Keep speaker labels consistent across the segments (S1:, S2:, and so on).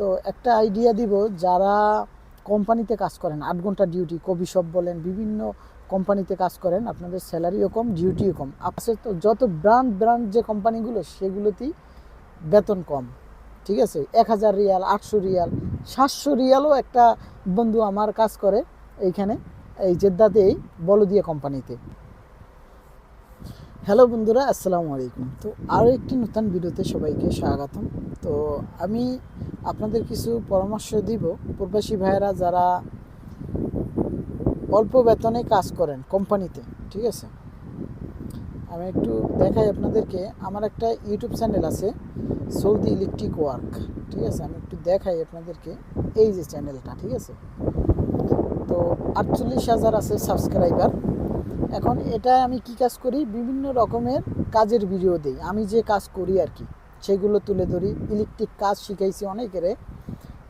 S1: তো একটা আইডিয়া দিব, যারা কোম্পানিতে কাজ করেন, আট ঘণ্টা ডিউটি কবি শপ বলেন, বিভিন্ন কোম্পানিতে কাজ করেন, আপনাদের স্যালারিও কম ডিউটিও কম। আপনার তো যত ব্র্যান্ড ব্র্যান্ড যে কোম্পানিগুলো সেগুলোতেই বেতন কম, ঠিক আছে? এক হাজার রিয়াল, আটশো রিয়াল, সাতশো রিয়ালও একটা বন্ধু আমার কাজ করে এইখানে, এই জেদ্দাতেই, বলদিয়া কোম্পানিতে হ্যালো বন্ধুরা, আসসালামু আলাইকুম। তো আরও একটি নতুন ভিডিওতে সবাইকে স্বাগতম। তো আমি আপনাদের কিছু পরামর্শ দিব। প্রবাসী ভাইয়েরা যারা অল্প বেতনে কাজ করেন কোম্পানিতে, ঠিক আছে? আমি একটু দেখাই আপনাদেরকে। আমার একটা ইউটিউব চ্যানেল আছে, সৌদি ইলেকট্রিক ওয়ার্ক, ঠিক আছে? আমি একটু দেখাই আপনাদেরকে এই যে চ্যানেলটা, ঠিক আছে? তো আটচল্লিশ হাজার আছে সাবস্ক্রাইবার। এখন এটা আমি কি কাজ করি? বিভিন্ন রকমের কাজের ভিডিও দিই। আমি যে কাজ করি আর কি, সেগুলো তুলে ধরি। ইলেকট্রিক কাজ শিখাইছি অনেকেরে।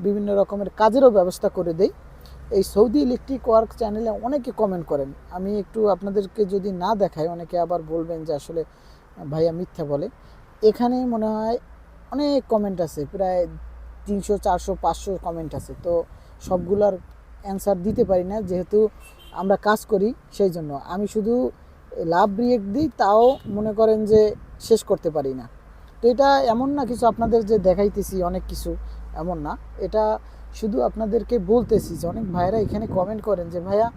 S1: বিভিন্ন রকমের কাজেরও ব্যবস্থা করে দেই। এই সৌদি ইলেকট্রিক ওয়ার্ক চ্যানেলে অনেকে কমেন্ট করেন। আমি একটু আপনাদেরকে যদি না দেখাই, অনেকে আবার বলবেন যে আসলে ভাইয়া মিথ্যা বলে। এখানে মনে হয় অনেক কমেন্ট আছে, প্রায় তিনশো, চারশো, পাঁচশো কমেন্ট আছে। তো সবগুলার অ্যান্সার দিতে পারি না, যেহেতু আমরা কাজ করি সেই জন্য। আমি শুধু লাভ রিয়েক্ট দিই, তাও মনে করেন যে শেষ করতে পারি না। তো এটা এমন না কিছু আপনাদের যে দেখাইতেছি, অনেক কিছু এমন না। এটা শুধু আপনাদেরকে বলতেছি যে অনেক ভাইয়েরা এখানে কমেন্ট করেন যে, ভাইয়া,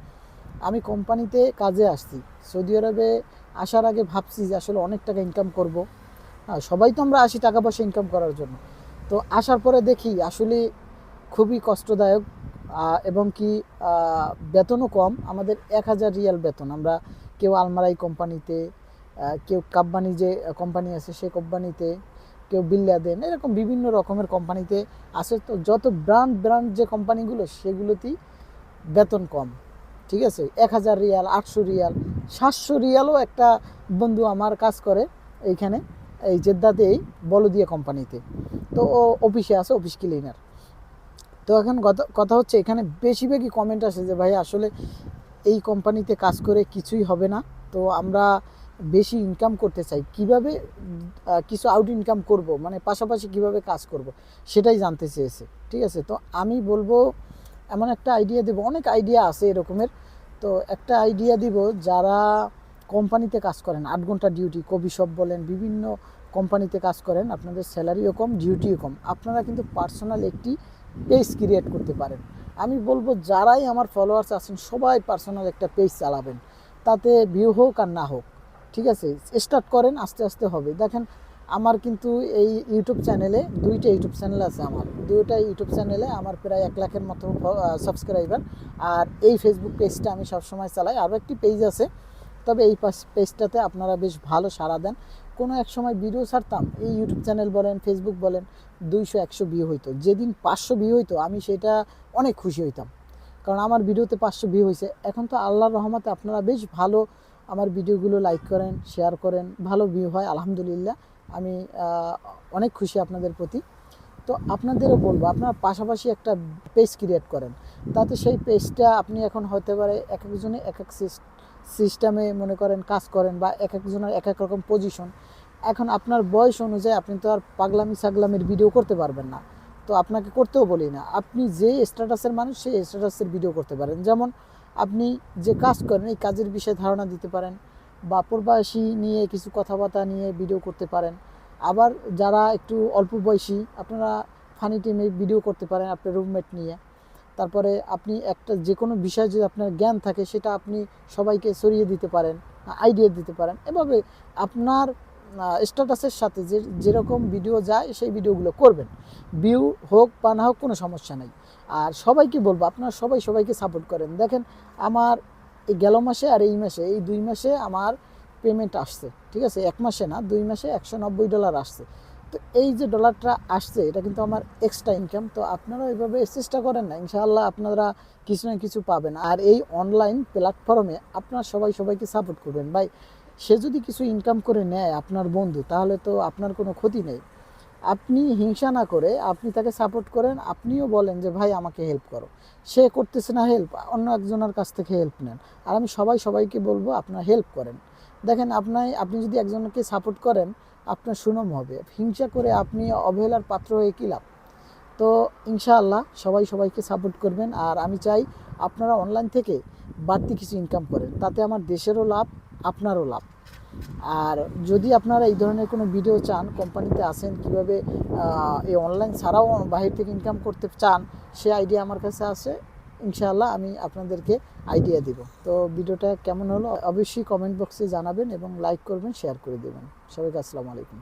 S1: আমি কোম্পানিতে কাজে আসছি। সৌদি আরবে আসার আগে ভাবছি যে আসলে অনেক টাকা ইনকাম করব। হ্যাঁ সবাই তো আমরা আসি টাকা পয়সা ইনকাম করার জন্য। তো আসার পরে দেখি, আসলে খুবই কষ্টদায়ক এবং কি বেতনও কম। আমাদের এক হাজার রিয়াল বেতন। আমরা কেউ আলমারাই কোম্পানিতে কেউ কাব্বানি যে, কোম্পানি আছে সেই কোম্পানিতে, কেউ বিল্লা দেন, এরকম বিভিন্ন রকমের কোম্পানিতে আছে। তো যত ব্র্যান্ড ব্র্যান্ড যে কোম্পানিগুলো, সেগুলোতেই বেতন কম। ঠিক আছে? এক হাজার রিয়াল, আটশো রিয়াল, সাতশো রিয়ালও একটা বন্ধু আমার কাজ করে এইখানে, এই জেদ্দাতেই, বলদিয়া কোম্পানিতে। তো ও অফিসে আছে, অফিস ক্লিনার। তো এখন কথা- হচ্ছে এখানে বেশিরভাগই কমেন্ট আসে যে, ভাই, আসলে এই কোম্পানিতে কাজ করে কিছুই হবে না। তো আমরা বেশি ইনকাম করতে চাই। কীভাবে কিছু আউট ইনকাম করব? মানে পাশাপাশি কীভাবে কাজ করব? সেটাই জানতে চেয়েছে। ঠিক আছে? তো আমি বলব, এমন একটা আইডিয়া দেবো। অনেক আইডিয়া আছে এরকমের। তো একটা আইডিয়া দিব, যারা কোম্পানিতে কাজ করেন। আট ঘণ্টা ডিউটি কবি শপ বলেন, বিভিন্ন কোম্পানিতে কাজ করেন। আপনাদের স্যালারিও কম ডিউটিও কম। আপনারা কিন্তু পার্সোনাল একটি পেজ ক্রিয়েট করতে পারেন। আমি বলব, যারাই আমার ফলোয়ার্স আছেন, সবাই পার্সোনাল একটা পেজ চালাবেন। তাতে ভিউ হোক আর না হোক, ঠিক আছে? স্টার্ট করেন, আস্তে আস্তে হবে। দেখেন, আমার কিন্তু এই ইউটিউব চ্যানেলে দুইটা ইউটিউব চ্যানেল আছে আমার। দুইটা ইউটিউব চ্যানেলে আমার প্রায় এক লাখের মতো সাবস্ক্রাইবার আর এই ফেসবুক পেজটা আমি সবসময় চালাই। আরও একটি পেজ আছে। তবে এই পেজটাতে আপনারা বেশ ভালো সাড়া দেন। কোনো এক সময় ভিডিও ছাড়তাম, এই ইউটিউব চ্যানেল বলেন ফেসবুক বলেন, দুইশো, একশো ভিউ হইতো। যেদিন পাঁচশো ভিউ হইতো, আমি সেটা অনেক খুশি হইতাম। কারণ আমার ভিডিওতে পাঁচশো ভিউ হয়েছে এখন তো আল্লাহর রহমতে আপনারা বেশ ভালো আমার ভিডিওগুলো লাইক করেন শেয়ার করেন, ভালো ভিউ হয়, আলহামদুলিল্লাহ। আমি অনেক খুশি আপনাদের প্রতি। তো আপনাদেরও বলব, আপনারা পাশাপাশি একটা পেজ ক্রিয়েট করেন। তাতে সেই পেজটা আপনি এখন হতে পারে এক একজনে এক এক সিস্টেমে মনে করেন কাজ করেন বা এক একজনের এক এক রকম পজিশন এখন আপনার বয়স অনুযায়ী আপনি তো আর পাগলামি সাগলামির ভিডিও করতে পারবেন না। তো আপনাকে করতেও বলি না, আপনি যে স্ট্যাটাসের মানুষ, সেই স্ট্যাটাসের ভিডিও করতে পারেন। যেমন আপনি যে কাজ করেন, এই কাজের বিষয়ে ধারণা দিতে পারেন বা প্রবাসী নিয়ে কিছু কথাবার্তা নিয়ে ভিডিও করতে পারেন। আবার যারা একটু অল্প বয়সী, আপনারা ফানি টিমে ভিডিও করতে পারেন আপনার রুমমেট নিয়ে। তারপরে আপনি একটা যে কোনো বিষয়ে যদি আপনার জ্ঞান থাকে, সেটা আপনি সবাইকে সরিয়ে দিতে পারেন আইডিয়া দিতে পারেন। এভাবে আপনার স্ট্যাটাসের সাথে যে, যেরকম ভিডিও যায়, সেই ভিডিওগুলো করবেন। ভিউ হোক বা না হোক, কোনো সমস্যা নেই। আর সবাইকে বলব, আপনারা সবাই সবাইকে সাপোর্ট করেন। দেখেন, আমার এই গেল মাসে আর এই মাসে, এই দুই মাসে আমার পেমেন্ট আসছে, ঠিক আছে? এক মাসে না, দুই মাসে একশো নব্বই ডলার আসছে। তো এই যে ডলারটা আসছে, এটা কিন্তু আমার এক্সট্রা ইনকাম তো আপনারা এইভাবে চেষ্টা করেন না। ইনশাআল্লাহ আপনারা কিছু না কিছু পাবেন। আর এই অনলাইন প্ল্যাটফর্মে আপনারা সবাই সবাইকে সাপোর্ট করবেন। ভাই, সে যদি কিছু ইনকাম করে নেয় আপনার বন্ধু, তাহলে তো আপনার কোনো ক্ষতি নেই। আপনি হিংসা না করে আপনি তাকে সাপোর্ট করেন, আপনিও বলেন যে, ভাই, আমাকে হেল্প করো। সে করতেছে না হেল্প অন্য একজনের কাছ থেকে হেল্প নেন। আর আমি সবাই সবাইকে বলব, আপনার হেল্প করেন। দেখেন আপনার আপনি যদি একজনকে সাপোর্ট করেন আপনার সুনাম হবে। হিংসা করে আপনি অবহেলার পাত্র হয়ে কী লাভ? তো ইনশাআল্লাহ সবাই সবাইকে সাপোর্ট করবেন। আর আমি চাই আপনারা অনলাইন থেকে বাড়তি কিছু ইনকাম করেন। তাতে আমার দেশেরও লাভ, আপনারও লাভ। আর যদি আপনারা এই ধরনের কোনো ভিডিও চান কোম্পানিতে আসেন কীভাবে এই অনলাইন ছাড়াও বাহির থেকে ইনকাম করতে চান, সে আইডিয়া আমার কাছে আছে। ইনশাআল্লাহ আমি আপনাদেরকে আইডিয়া দিব। তো ভিডিওটা কেমন হলো অবশ্যই কমেন্ট বক্সে জানাবেন এবং লাইক করবেন শেয়ার করে দেবেন। সবাইকে আসসালামু আলাইকুম।